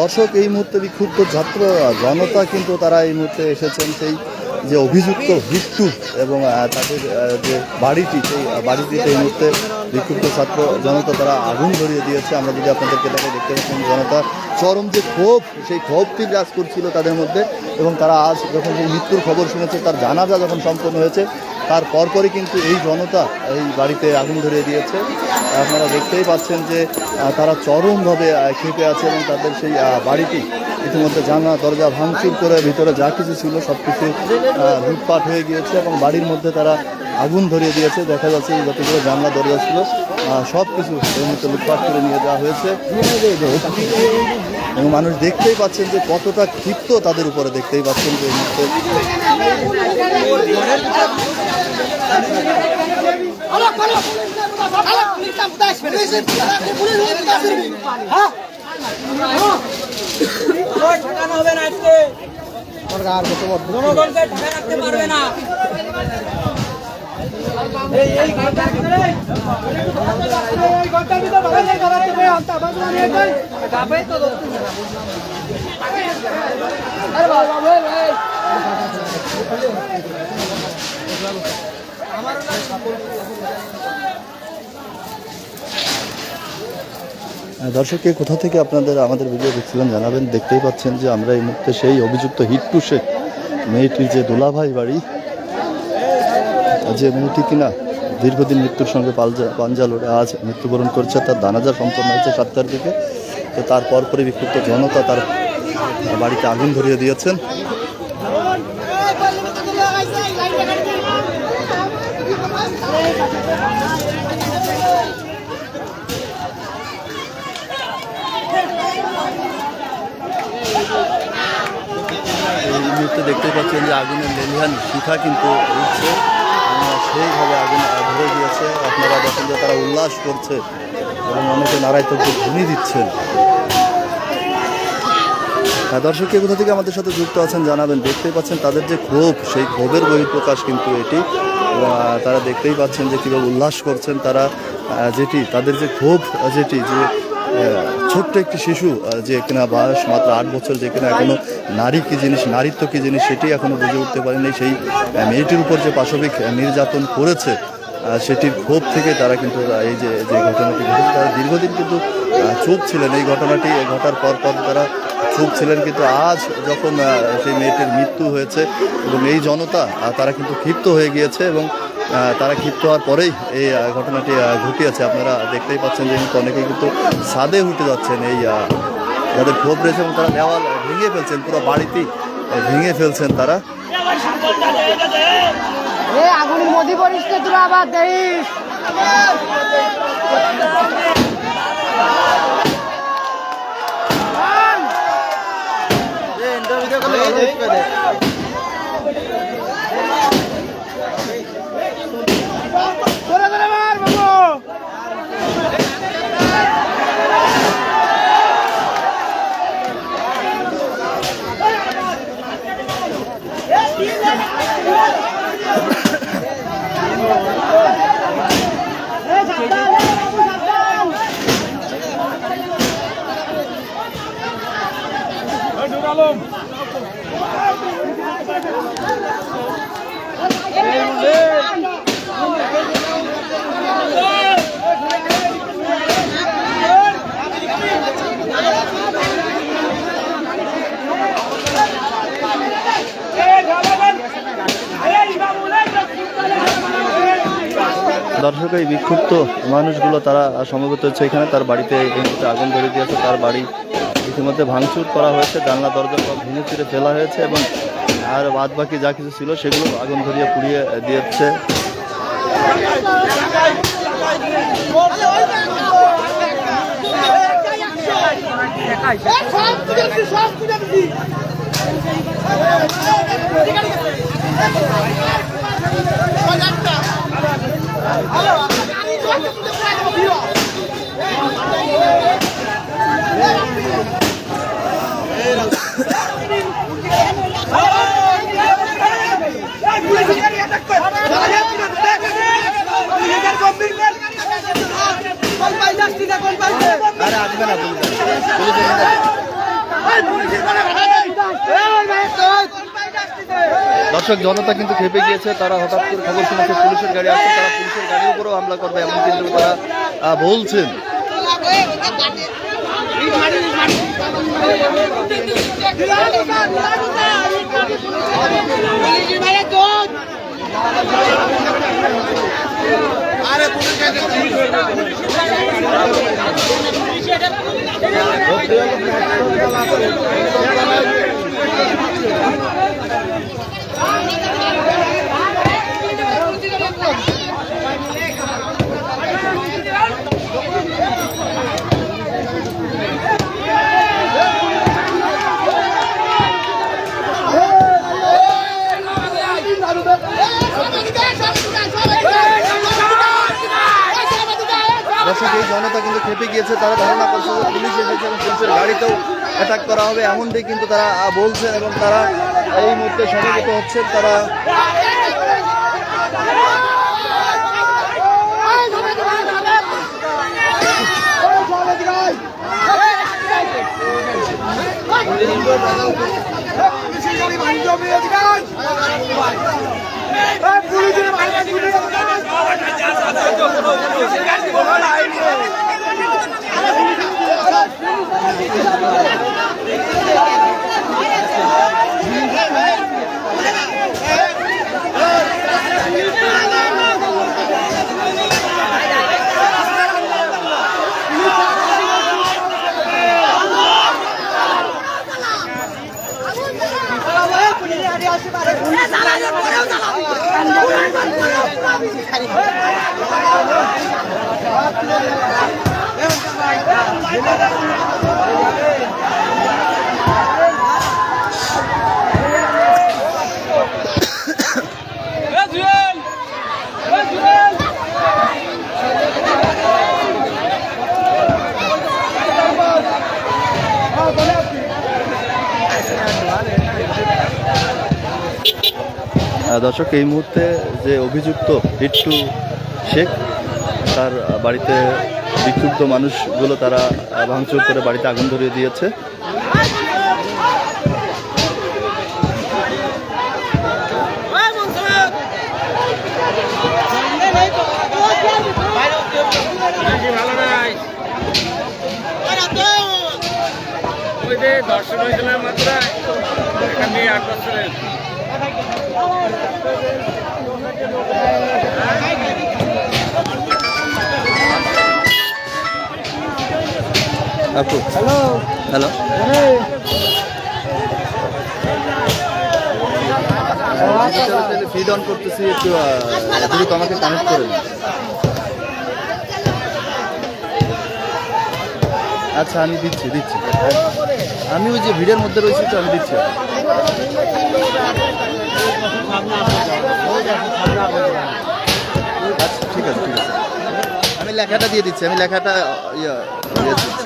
দর্শক, এই মুহূর্তে বিক্ষুব্ধ ছাত্র জনতা কিন্তু তারা এই মুহূর্তে এসেছেন সেই যে অভিযুক্ত ভিক্ষু এবং তাদের যে বাড়িটি, সেই বাড়িটিতে এই মুহূর্তে বিক্ষুব্ধ ছাত্র জনতা তারা আগুন ধরিয়ে দিয়েছে। আমরা যদি আপনাদেরকে দেখে, দেখতে পাচ্ছেন জনতা, চরম যে ক্ষোভ, সেই ক্ষোভটি বিরাজ করছিল তাদের মধ্যে এবং তারা আজ যখন এই মৃত্যুর খবর শুনেছে, তার জানাজা যখন সম্পন্ন হয়েছে তার পরপরই কিন্তু এই জনতা এই বাড়িতে আগুন ধরিয়ে দিয়েছে। আপনারা দেখতেই পাচ্ছেন যে তারা চরমভাবে খেপে আছে এবং তাদের সেই বাড়িটি ইতিমধ্যে জানলা, দরজা ভাঙচুর করে ভিতরে যা কিছু ছিল সব কিছু লুটপাট হয়ে গিয়েছে এবং বাড়ির মধ্যে তারা আগুন ধরিয়ে দিয়েছে। দেখা যাচ্ছে যতগুলো জানলা, দরজা ছিল সব কিছু এর মধ্যে লুটপাট করে নিয়ে যাওয়া হয়েছে। এবং মানুষ দেখতেই পাচ্ছেন যে কতটা ক্ষিপ্ত তাদের উপরে দেখতেই পাচ্ছেন যে এই মুহূর্তে। ওই ঠকানো হবে না আজকে জনগণকে ঠকা রাখতে পারবে না। দর্শককে কোথা থেকে আপনাদের আমাদের ভিডিও দেখছিলেন জানাবেন? দেখতেই পাচ্ছেন যে আমরা এই মুহূর্তে সেই অভিযুক্ত হিট্টু শেখ, মেয়েটির যে দোলাভাই বাড়ি যে মেয়েটি কিনা? দীর্ঘদিন মৃত্যুর সঙ্গে পাঞ্জা লড়ে আজ মৃত্যুবরণ করছে, তার দানাজা সম্পন্ন হয়েছে সাতটার দিকে তো তারপর পরে বিক্ষুব্ধ জনতা তার বাড়িতে আগুন ধরিয়ে দিয়েছেন। মুহূর্তে দেখতেই পাচ্ছেন যে আগুনের লেলিহান শিখা কিন্তু উঠছে সেইভাবে আগুন ধরে গিয়েছে। আপনারা দেখেন যে তারা উল্লাস করছে এবং অনেকে নারায় তো ধ্বনি দিচ্ছেন। হ্যাঁ, দর্শক কে কোথা থেকে আমাদের সাথে যুক্ত আছেন জানাবেন। দেখতেই পাচ্ছেন তাদের যে ক্ষোভ সেই ক্ষোভের বহিঃপ্রকাশ কিন্তু এটি। তারা দেখতেই পাচ্ছেন যে কীভাবে উল্লাস করছেন তারা। যেটি তাদের যে ক্ষোভ যেটি যে ছোট্ট একটি শিশু যে কিনা বয়স মাত্র আট বছর, যে কিনা এখনও নারী কী জিনিস, নারীত্ব কী জিনিস, সেটি এখনও বুঝে উঠতে পারেনি। সেই মেয়েটির উপর যে পাশবিক নির্যাতন করেছে সেটির ক্ষোভ থেকে তারা কিন্তু এই যে যে ঘটনাটি ঘটেছে, তারা দীর্ঘদিন কিন্তু চুপ ছিলেন এই ঘটনাটি ঘটার পর পর তারা চুপ ছিলেন কিন্তু আজ যখন সেই মেয়েটির মৃত্যু হয়েছে এবং এই জনতা তারা কিন্তু ক্ষিপ্ত হয়ে গিয়েছে এবং তারা ক্ষিপ্ত হওয়ার পরেই এই ঘটনাটি ঘটিয়েছে। আপনারা দেখতেই পাচ্ছেন যে কিন্তু অনেকেই কিন্তু ছাদে উঠে যাচ্ছেন। এই যাদের ক্ষোভ রয়েছে এবং তারা দেওয়াল ভেঙে ফেলছেন পুরো বাড়িতেই ভেঙে ফেলছেন তারা। আগুনের মধ্যে পড়িস তোরা আবার দেখিস। দর্শক, এই বিক্ষুব্ধ মানুষগুলো তারা সমবেত হচ্ছে এখানে। তার বাড়িতে আগুন ধরে দিয়েছে। তার বাড়ি ইতিমধ্যে ভাঙচুর করা হয়েছে, জানলা, দরজা ভেঙে চুরে ফেলা হয়েছে এবং আর বাদ বাকি যা কিছু ছিল সেগুলো আগুন ধরিয়ে পুড়িয়ে দিয়েছে। দর্শক জনতা কিন্তু খেপে গিয়েছে, তারা হঠাৎ করে খবর শুনেছে পুলিশের গাড়ি আসছে, তারা পুলিশের গাড়ির উপরেও হামলা করবে এমন কিন্তু তারা বলছেন। জনতা কিন্তু খেপে গিয়েছে তারা ধারণা করছে যে পুলিশ এসেছে এবং পুলিশের গাড়িতেও অ্যাটাক করা হবে। এমনটাই কিন্তু তারা আহ, বলছেন এবং তারা এই মুহূর্তে সমবেত হচ্ছেন তারা আহ, দর্শক, এই মুহূর্তে যে অভিযুক্ত হিট্টু শেখ, তার বাড়িতে বিক্ষুব্ধ মানুষগুলো তারা ভাঙচুর করে বাড়িতে আগুন ধরিয়ে দিয়েছে। ওই যে দর্শন হয়েছিল মাত্র এখানে আট বছরের আপু হ্যালো। হ্যালো। ফিড অন করতেছি একটু যদি তোমাকে কানেক্ট করে। আচ্ছা আমি দিচ্ছি দিচ্ছি। আমি ওই যে ভিড়ের মধ্যে রয়েছি তো আমি দিচ্ছি। ঠিক আছে ঠিক আছে আমি লেখাটা দিয়ে দিচ্ছি আমি লেখাটা ইয়ে ইয়ে দিচ্ছি।